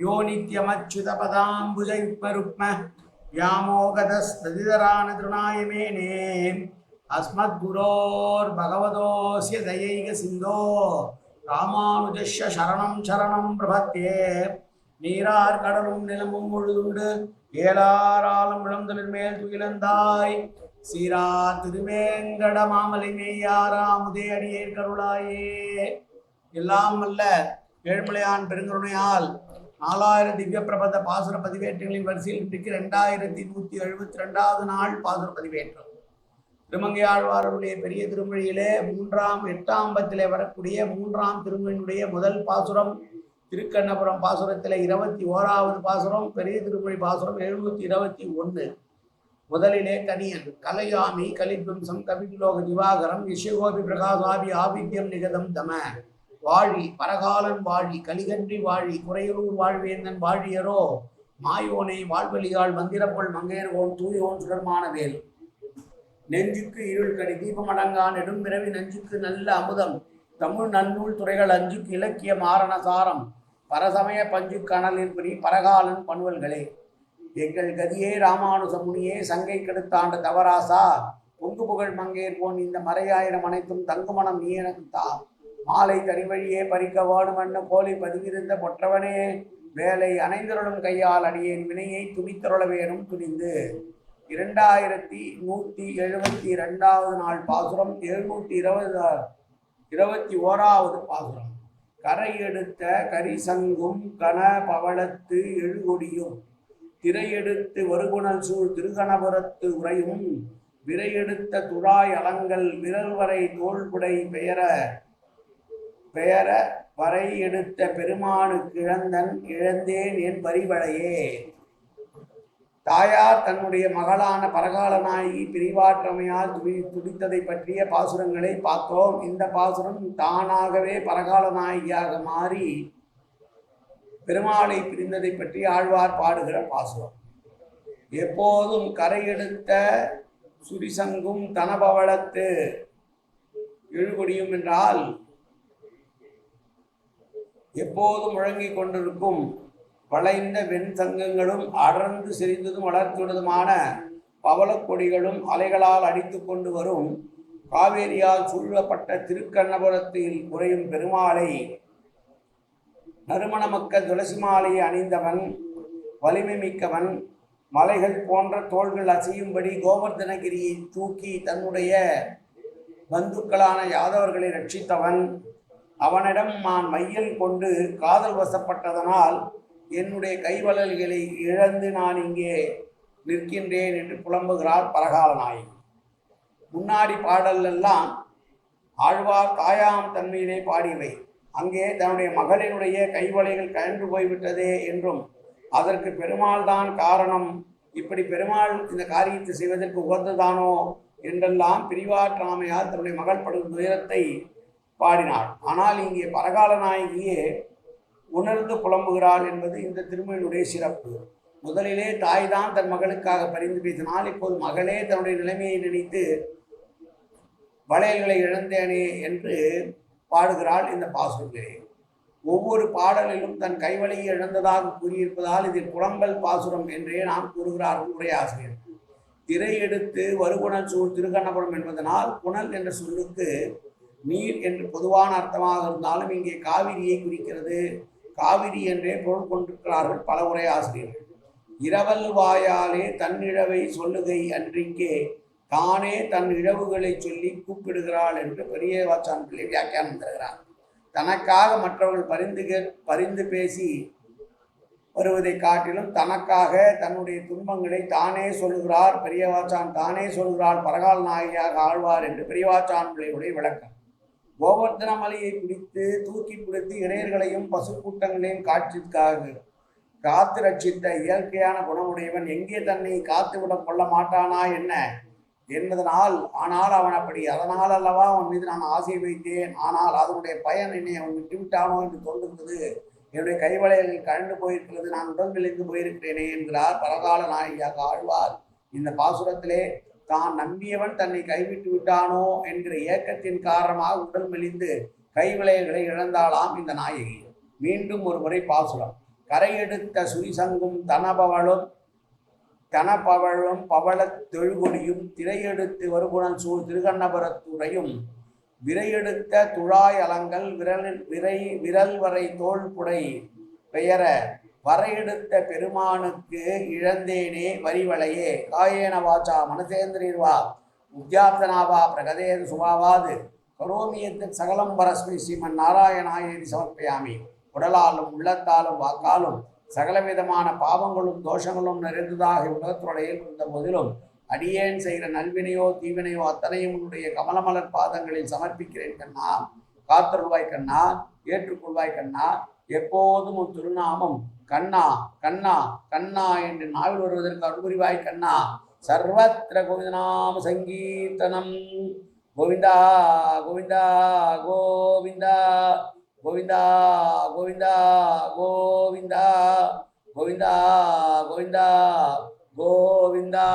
யோ நித்யமச்சுதபதாம்புஜயுக்மருக்ம வியாமோகதஸ்ததிதரான திருநாயமேனே அஸ்மத்குரோர் பகவதோசிய தயைக சிந்தோ. ராமானுஜஸ்ய சரணம் சரணம் பிரபத்தே நீரார் கடலும் நிலமும் முழுதுண்டு. ஏலாராலும் விளந்தலின் மேல் துயிலந்தாய். சீரா திருவேங்கட மாமலை மேயாரா முதே அடியே கருளாயே. எல்லாம் அல்ல ஏழ்மலையான் பெருங்கருணையால் நாலாயிரம் திவ்ய பிரபத பாசுர பதிவேற்றங்களின் வரிசையில் இன்றைக்கு ரெண்டாயிரத்தி நூற்றி எழுபத்தி ரெண்டாவது நாள் பாசுர பதிவேற்றம். திருமங்கையாழ்வாருடைய பெரிய திருமொழியிலே மூன்றாம் எட்டாம் பத்திலே வரக்கூடிய மூன்றாம் திருமொழியினுடைய முதல் பாசுரம் திருக்கண்ணபுரம் பாசுரத்திலே இருபத்தி ஓராவது பாசுரம் பெரிய திருமொழி பாசுரம் எழுநூத்தி இருபத்தி ஒன்று முதலிலே கனியன் கலையாமி கலித்வம்சம் கவிலோக திவாகரம் விஷயகோபி பிரகாசாபி ஆபித்யம் நிகதம் தம. வாழி பரகாலன் வாழி கலிகன்றி வாழி குறையூர் வாழ்வேந்தன் வாழியரோ மாயோனை வாழ்வழியால் மந்திரப்பொள் மங்கையர்கோன் தூயோன் சுடர்மான வேல் நெஞ்சுக்கு இருள் கடி தீபமடங்கா நெடும்பிறவி நெஞ்சுக்கு நல்ல அமுதம். தமிழ் நன்னூல் துறைகள் அஞ்சுக்கு இலக்கிய மாரணசாரம். பரசமய பஞ்சு கணலின் பிரி பரகாலன் பண்வல்களே. எங்கள் கதியே ராமானுச முனியே சங்கை கெடுத்தாண்ட தவராசா. பொங்கு புகழ் மங்கையர் போன் இந்த மறையாயிரம் அனைத்தும் தங்குமணம் நீ எனக்கு தா மாலை தனிவழியே பறிக்க வாடுமண்ண கோலை பதிவிருந்த பொற்றவனே வேலை அனைந்தருளும் கையால் அடியேன் வினையை துணித்தருள வேணும் துணிந்து. இரண்டாயிரத்தி நூற்றி எழுபத்தி ரெண்டாவது நாள் பாசுரம் எழுநூற்றி இருபது இருபத்தி ஓராவது பாசுரம். கரை எடுத்த கரிசங்கும் கன பவளத்து எழுகொடியும் திரையெடுத்து வருகுணல் சூழ் திருகணபுரத்து உரையும் விரையெடுத்த துழாய் அலங்கல் விரல்வரை தோல்புடை தோள்புடை பெயர பெயர வரை எடுத்த பெருமானுக்கு இழந்தன் இழந்தேன் என் பரிவளையே தாயார் தன்னுடைய மகளான பரகாலநாயகி பிரிவாற்றமையால் துடி துடித்ததை பற்றிய பாசுரங்களை பார்த்தோம். இந்த பாசுரம் தானாகவே பரகாலநாயகியாக மாறி பெருமாளை பிரிந்ததை பற்றி ஆழ்வார் பாடுகிற பாசுரம். எப்போதும் கரையெடுத்த சுரிசங்கும் தனபவளத்து எழுபடியும் என்றால் எப்போதும் முழங்கிக் கொண்டிருக்கும் வளைந்த வெண்தங்கங்களும் அடர்ந்து செறிந்ததும் வளர்த்துள்ளதுமான பவளக்கொடிகளும் அலைகளால் அடித்து கொண்டு வரும் காவேரியால் சூழப்பட்ட திருக்கண்ணபுரத்தில் குறையும் பெருமாளை நறுமணமக்க துளசி மாலையை அணிந்தவன் வலிமை மிக்கவன் மலைகள் போன்ற தோள்கள் அசையும்படி கோவர்தனகிரியை தூக்கி தன்னுடைய பந்துக்களான யாதவர்களை ரட்சித்தவன். அவனிடம் நான் மையல் கொண்டு காதல் வசப்பட்டதனால் என்னுடைய கைவளல்களை இழந்து நான் இங்கே நிற்கின்றேன் என்று புலம்புகிறார் பரகாலநாயகி முன்னாடி பாடலெல்லாம் ஆழ்வார் தாயாம் தன்மையிலே பாடியவை. அங்கே தன்னுடைய மகளினுடைய கைவளைகள் கழன்று போய்விட்டதே என்றும் அதற்கு பெருமாள் தான் காரணம் இப்படி பெருமாள் இந்த காரியத்தை செய்வதற்கு உகந்ததானோ என்றெல்லாம் பிரிவாற்றாமையால் தன்னுடைய மகள் படும் துயரத்தை பாடினாள் ஆனால் இங்கே பரகால நாயகியே உணர்ந்து புலம்புகிறாள் என்பது இந்த திருமணியுடைய சிறப்பு. முதலிலே தாய் தான் தன் மகளுக்காக பரிந்து பேசினால் இப்போது மகளே தன்னுடைய நிலைமையை நினைத்து வளையல்களை இழந்தேனே என்று பாடுகிறாள் இந்த பாசுரங்களே ஒவ்வொரு பாடலிலும் தன் கைவழியை இழந்ததாக கூறியிருப்பதால் இதில் புலம்பல் பாசுரம் என்றே நாம் கூறுகிறார்கள் உரையாசிரியர் திரை எடுத்து வருகுணல் சூழ் திருக்கண்ணபுரம் என்பதனால் புனல் என்ற சொல்லுக்கு நீர் என்று பொதுவான அர்த்தமாக இருந்தாலும் இங்கே காவிரியை குறிக்கிறது. காவிரி என்றே பொருள் கொண்டிருக்கிறார்கள் பல உரையாசிரியர்கள் இரவல் வாயாலே தன்னிழவை சொல்லுகை அன்றிக்கே தானே தன் இழவுகளை சொல்லி கூப்பிடுகிறாள் என்று பெரிய வாச்சான் பிள்ளை வியாக்கியானம் தருகிறார். தனக்காக மற்றவர்கள் பரிந்து கே- பரிந்து பேசி வருவதை காட்டிலும் தனக்காக தன்னுடைய துன்பங்களை தானே சொல்கிறார் பெரியவாச்சான் தானே சொல்கிறார் பரகால் நாயகியாக ஆழ்வார் என்று பெரியவாச்சான் பிள்ளையுடைய விளக்கம். கோவர்த்தன மலையை பிடித்து தூக்கி பிடித்து இடையர்களையும் பசு கூட்டங்களையும் காட்சிக்காக. காத்து ரட்சித்த இயற்கையான குணமுடையவன் எங்கே தன்னை காத்து கொள்ள மாட்டானா என்ன? என்பதனால் ஆனால் அவன் அப்படி அதனால் அல்லவா அவன் மீது நான் ஆசை வைத்தேன். ஆனால் அதனுடைய பயன் என்னை அவன் விட்டுவிட்டானோ என்று தோன்றுகிறது. என்னுடைய கைவளையல்கள் கழண்டு போயிருக்கிறது. நான் உடல் விளைந்து போயிருக்கிறேனே என்கிறார் பரகால நாயகியாக ஆழ்வார். இந்த பாசுரத்திலே தான் நம்பியவன் தன்னை கைவிட்டு விட்டானோ என்கிற ஏக்கத்தின் காரணமாக உடல் மெலிந்து கைவிளையல்களை இழந்தாளாம் இந்த நாயகி. மீண்டும் ஒரு முறை பாசுரம் கரையெடுத்த சுரிசங்கும் தனபவளும் தனபவழும் பவளத் தொழுகொடியும் திரையெடுத்து வருகுணன் சூழ் திருகண்ணபுரத்துறையும் விரையெடுத்த துழாய் அலங்கள் விரல் விரை விரல் வரை தோல் புடை பெயர வரையெடுத்த பெருமானுக்கு இழந்தேனே வரிவளையே. காயேன வாச்சா மனசேந்திரீர்வா உத்தியாப்தனாவா பிரகதேது சுபாவாது. கரோமியத்தில் சகலம் பரஸ்மி ஸ்ரீமன் நாராயணாயேதி சமர்ப்பயாமி. உடலாலும் உள்ளத்தாலும் வாக்காலும் சகலவிதமான பாவங்களும் தோஷங்களும் நிறைந்ததாக உலகத்துடைய இருந்த போதிலும் அடியேன் செய்கிற நல்வினையோ தீவினையோ அத்தனையும் உன்னுடைய கமலமலர் பாதங்களில் சமர்ப்பிக்கிறேன் கண்ணா. காத்தருள்வாய் கண்ணா ஏற்றுக்கொள்வாய் கண்ணா. எப்போதும் உன் திருநாமம் கண்ணா கண்ணா கண்ணா என்று நாவில் வருவதற்கு அருள்புரிவாய் கண்ணா. சர்வத்திர கோவிந்தநாம சங்கீர்த்தனம். கோவிந்தா கோவிந்தா கோவிந்தா கோவிந்தா கோவிந்தா கோவிந்தா கோவிந்தா கோவிந்தா கோவிந்தா.